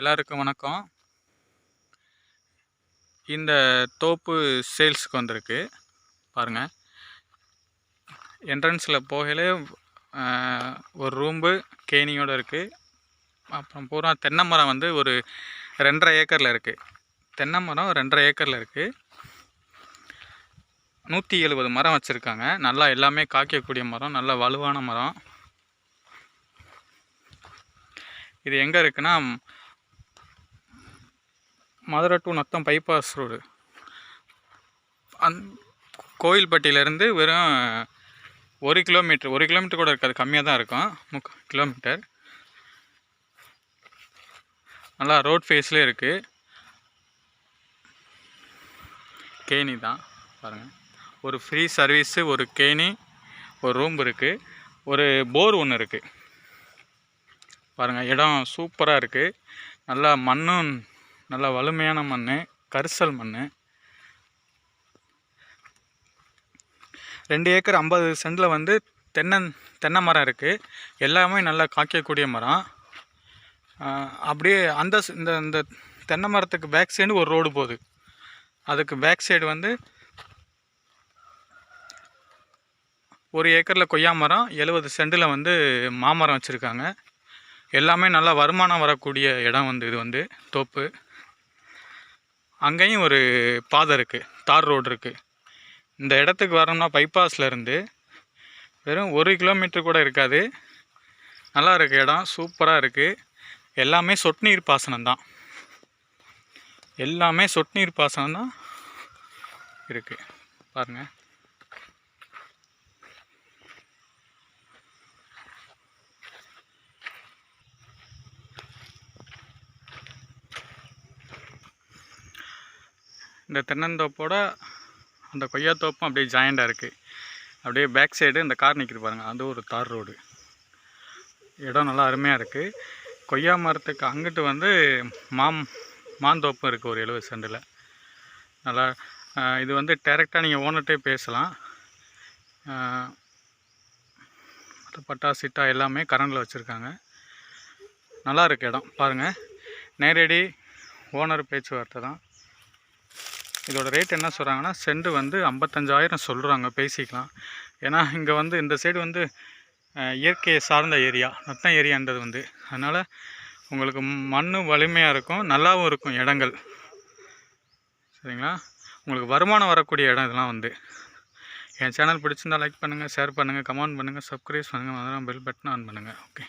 எல்லாருக்கும் வணக்கம். இந்த தோப்பு சேல்ஸுக்கு வந்திருக்கு. பாருங்கள் என்ட்ரன்ஸில் போகலே ஒரு ரூம்பு கேனியோடு இருக்குது அப்புறம் பூரா தென்னை மரம் வந்து ஒரு ரெண்டரை ஏக்கரில் இருக்குது தென்னை மரம் ரெண்டரை ஏக்கரில் இருக்குது நூற்றி எழுபது மரம் வச்சுருக்காங்க. நல்லா எல்லாமே காய்க்கக்கூடிய மரம் நல்ல வலுவான மரம். இது எங்கே இருக்குன்னா Madurai to Natham bypass road அந் கோயில்பட்டியிலேருந்து வெறும் ஒரு கிலோமீட்டர் ஒரு கிலோமீட்டர் கூட இருக்காது கம்மியாக தான் இருக்கும். முக் கிலோமீட்டர் நல்லா ரோட் ஃபேஸ்லேயே இருக்குது கேணி தான் பாருங்கள் ஒரு ஃப்ரீ சர்வீஸு ஒரு கேணி ஒரு ரூம் இருக்குது ஒரு போர் ஒன்று இருக்குது பாருங்கள் இடம் சூப்பராக இருக்குது நல்லா மண்ணும் நல்லா வலிமையான மண் கரிசல் மண் ரெண்டு ஏக்கர் ஐம்பது சென்டில் வந்து தென்னன் தென்னை மரம் இருக்குது எல்லாமே நல்லா காய்க்கக்கூடிய மரம். அப்படியே அந்த இந்த இந்த தென்னை மரத்துக்கு பேக் சைடு ஒரு ரோடு போகுது. அதுக்கு பேக் சைடு வந்து ஒரு ஏக்கரில் கொய்யா மரம் எழுபது சென்டில் வந்து மாமரம் வச்சுருக்காங்க. எல்லாமே நல்லா வருமானம் வரக்கூடிய இடம் வந்து இது வந்து தோப்பு. அங்கேயும் ஒரு பாதை இருக்குது தார் ரோடு இருக்குது இந்த இடத்துக்கு வரணும்னா பைபாஸில் இருந்து வெறும் ஒரு கிலோமீட்டர் கூட இருக்காது. நல்லா இருக்க இடம் சூப்பராக இருக்குது எல்லாமே சொட்டு நீர் பாசனம் தான். எல்லாமே சொட்டு நீர் பாசனம் தான் இருக்குது பாருங்கள் இந்த தென்னந்தோப்போட அந்த கொய்யாத்தோப்பும் அப்படியே ஜாயிண்டாக இருக்குது அப்படியே பேக் சைடு இந்த கார் நிற்கிது பாருங்கள் அது ஒரு தார் ரோடு இடம் நல்லா அருமையாக இருக்குது கொய்யா மரத்துக்கு அங்கிட்டு வந்து மாம் மாந்தோப்பும் இருக்குது ஒரு எழுபது சென்டில் நல்லா இது வந்து டேரெக்டாக நீங்கள் ஓனர்கிட்டே பேசலாம். மற்ற பட்டா சிட்டா எல்லாமே கரண்டில் வச்சுருக்காங்க. நல்லா இருக்கு இடம். பாருங்கள் நேரடி ஓனர் பேச்சுவார்த்தை தான். இதோட ரேட் என்ன சொல்கிறாங்கன்னா செண்டு வந்து ஐம்பத்தஞ்சாயிரம் சொல்கிறாங்க பேசிக்கலாம். ஏன்னா இங்கே வந்து இந்த சைடு வந்து இயற்கையை சார்ந்த ஏரியா நத்தம் ஏரியான்றது வந்து. அதனால் உங்களுக்கு மண் வலிமையாக இருக்கும் நல்லாவும் இருக்கும் இடங்கள். சரிங்களா? உங்களுக்கு வருமானம் வரக்கூடிய இடம் இதெல்லாம் வந்து. என் சேனல் பிடிச்சிருந்தா லைக் பண்ணுங்கள் ஷேர் பண்ணுங்கள் கமெண்ட் பண்ணுங்கள் சப்ஸ்கிரைப் பண்ணுங்கள் அதெல்லாம் பெல் பட்டன் ஆன் பண்ணுங்கள் ஓகே